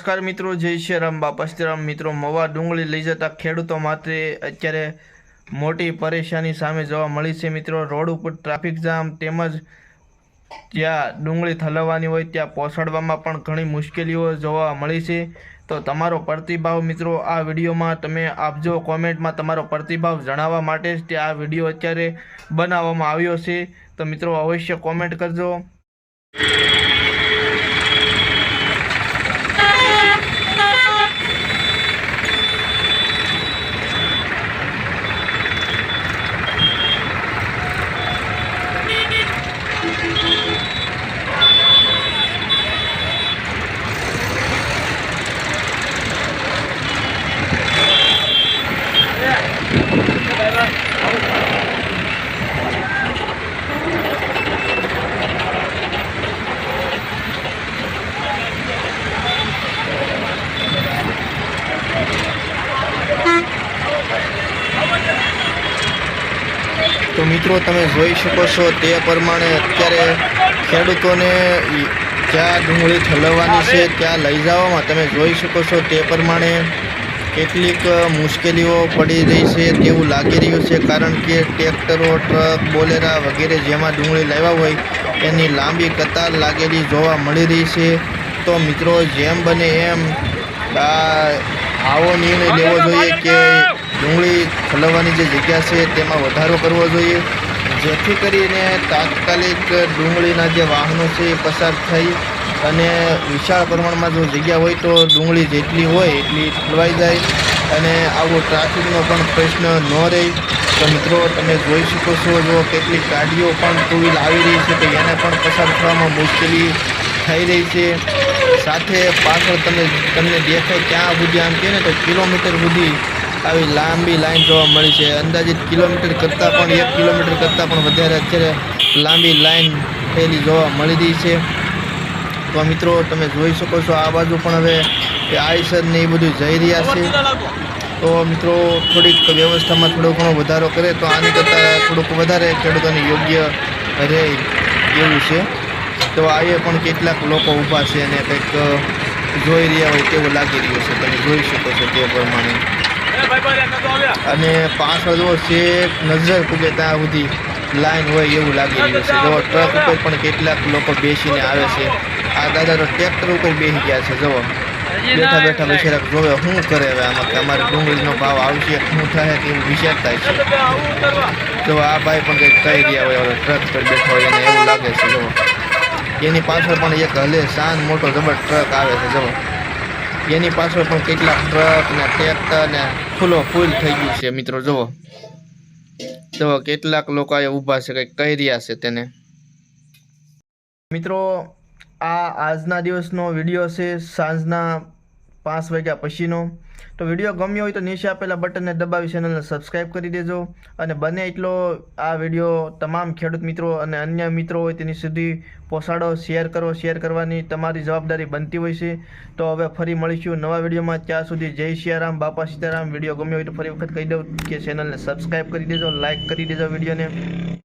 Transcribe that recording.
નમસ્કાર મિત્રો, જય શ્રી રામ, બાપા સીતારામ મિત્રો, મવા ડુંગળી લઈ જતા ખેડૂતો માટે અત્યારે મોટી પરેશાની સામે જોવા મળી છે મિત્રો. રોડ ઉપર ટ્રાફિક જામ તેમજ જ્યાં ડુંગળી થલવવાની હોય ત્યાં પહોંચાડવામાં પણ ઘણી મુશ્કેલીઓ જોવા મળી છે. તો તમારો પ્રતિભાવ મિત્રો, આ વિડીયોમાં તમે આપજો. કોમેન્ટમાં તમારો પ્રતિભાવ જણાવવા માટે જ તે આ વીડિયો અત્યારે બનાવવામાં આવ્યો છે. તો મિત્રો, અવશ્ય કોમેન્ટ કરજો. તો મિત્રો, તમે જોઈ શકો છો તે પ્રમાણે અત્યારે ખેડૂતોને જ્યાં ડુંગળી ઠલવવાની છે, ત્યાં લઈ જવામાં તમે જોઈ શકો છો તે પ્રમાણે કેટલીક મુશ્કેલીઓ પડી રહી છે તેવું લાગી રહ્યું છે કારણ કે ટ્રેક્ટરો ટ્રક બોલેરા વગેરે જેમાં ડુંગળી લાવ્યા હોય એની લાંબી કતાર લાગેલી જોવા મળી રહી છે. તો મિત્રો જેમ બને એમ આ આવો નિર્ણય લેવો જોઈએ કે ડુંગળી ખલવવાની જે જગ્યા છે તેમાં વધારો કરવો જોઈએ. જેથી કરીને તાત્કાલિક ડુંગળીના જે વાહનો છે એ પસાર થઈ અને વિશાળ પ્રમાણમાં જો જગ્યા હોય તો ડુંગળી જેટલી હોય એટલી ઠલવાઈ જાય. અને આવો ટ્રાફિકનો પણ પ્રશ્ન ન રહે. તો મિત્રો, તમે જોઈ શકો છો જો કેટલીક ગાડીઓ પણ ટુ આવી રહી છે, તો એને પણ પસાર થવામાં મુશ્કેલી થઈ રહી છે. સાથે પાછળ તમે, તમને દેખાય ત્યાં સુધી આમ કહે ને તો કિલોમીટર સુધી આવી લાંબી લાઈન જોવા મળી છે. અંદાજિત કિલોમીટર કરતાં પણ, એક કિલોમીટર કરતાં પણ વધારે અત્યારે લાંબી લાઈન થયેલી જોવા મળી રહી છે. તો મિત્રો તમે જોઈ શકો છો આ બાજુ પણ હવે એ આઈસર ને એ બધું જઈ રહ્યા છે. તો મિત્રો થોડીક વ્યવસ્થામાં થોડો ઘણો વધારો કરે તો આની કરતાં થોડુંક વધારે ખેડૂતોને યોગ્ય રહે એવું છે. તો આજે પણ કેટલાક લોકો ઊભા છે અને કંઈક જોઈ રહ્યા હોય તેવું લાગી રહ્યું છે. તમે જોઈ શકો છો તે પ્રમાણે. અને પાછળ જો છે, નજર પૂગે ત્યાં સુધી લાઈન હોય એવું લાગી રહ્યું છે. જો ટ્રક ઉપર પણ કેટલાક લોકો બેસીને આવે છે. આ દાદા તો ટ્રેક્ટર ઉપર બેસી ગયા છે જુઓ. બેઠા બેઠા બિચારા જોવે શું કરે હવે આમાં કે અમારે ડુંગળીનો ભાવ આવશે શું થાય તેવું વિચારતા છે. જો આ ભાઈ પણ કંઈક કહી રહ્યા હોય હવે ટ્રક પર બેઠા હોય એને એવું લાગે છે જુઓ. એની પાછળ પણ એક હલે શાન મોટો જબર ટ્રક આવે છે જુઓ. એની પાછળ પણ કેટલાક ટ્રક ને ટ્રેક્ટર ને ફૂલો ફૂલ થઈ ગયું છે મિત્રો જુઓ. જુઓ કેટલાક લોકો એ ઊભા છે કંઈક કહી રહ્યા છે તેને. મિત્રો આ આજના દિવસનો વીડિયો છે, સાંજના પાંચ વાગ્યા પછીનો. તો વીડિયો ગમ્યો હોય તો નીચે આપેલા બટનને દબાવી ચેનલને સબસ્ક્રાઈબ કરી દેજો. અને બને એટલો આ વીડિયો તમામ ખેડૂત મિત્રો અને અન્ય મિત્રો હોય તેની સુધી પહોંચાડો શેર કરો શેર કરવાની તમારી જવાબદારી બનતી હોય છે. તો હવે ફરી મળીશું નવા વિડીયોમાં ત્યાં સુધી જય સિયારામ બાપા સીતારામ. વીડિયો ગમ્યો હોય તો ફરી વખત કહી દઉં કે ચેનલને સબસ્ક્રાઈબ કરી દેજો લાઇક કરી દેજો વિડીયોને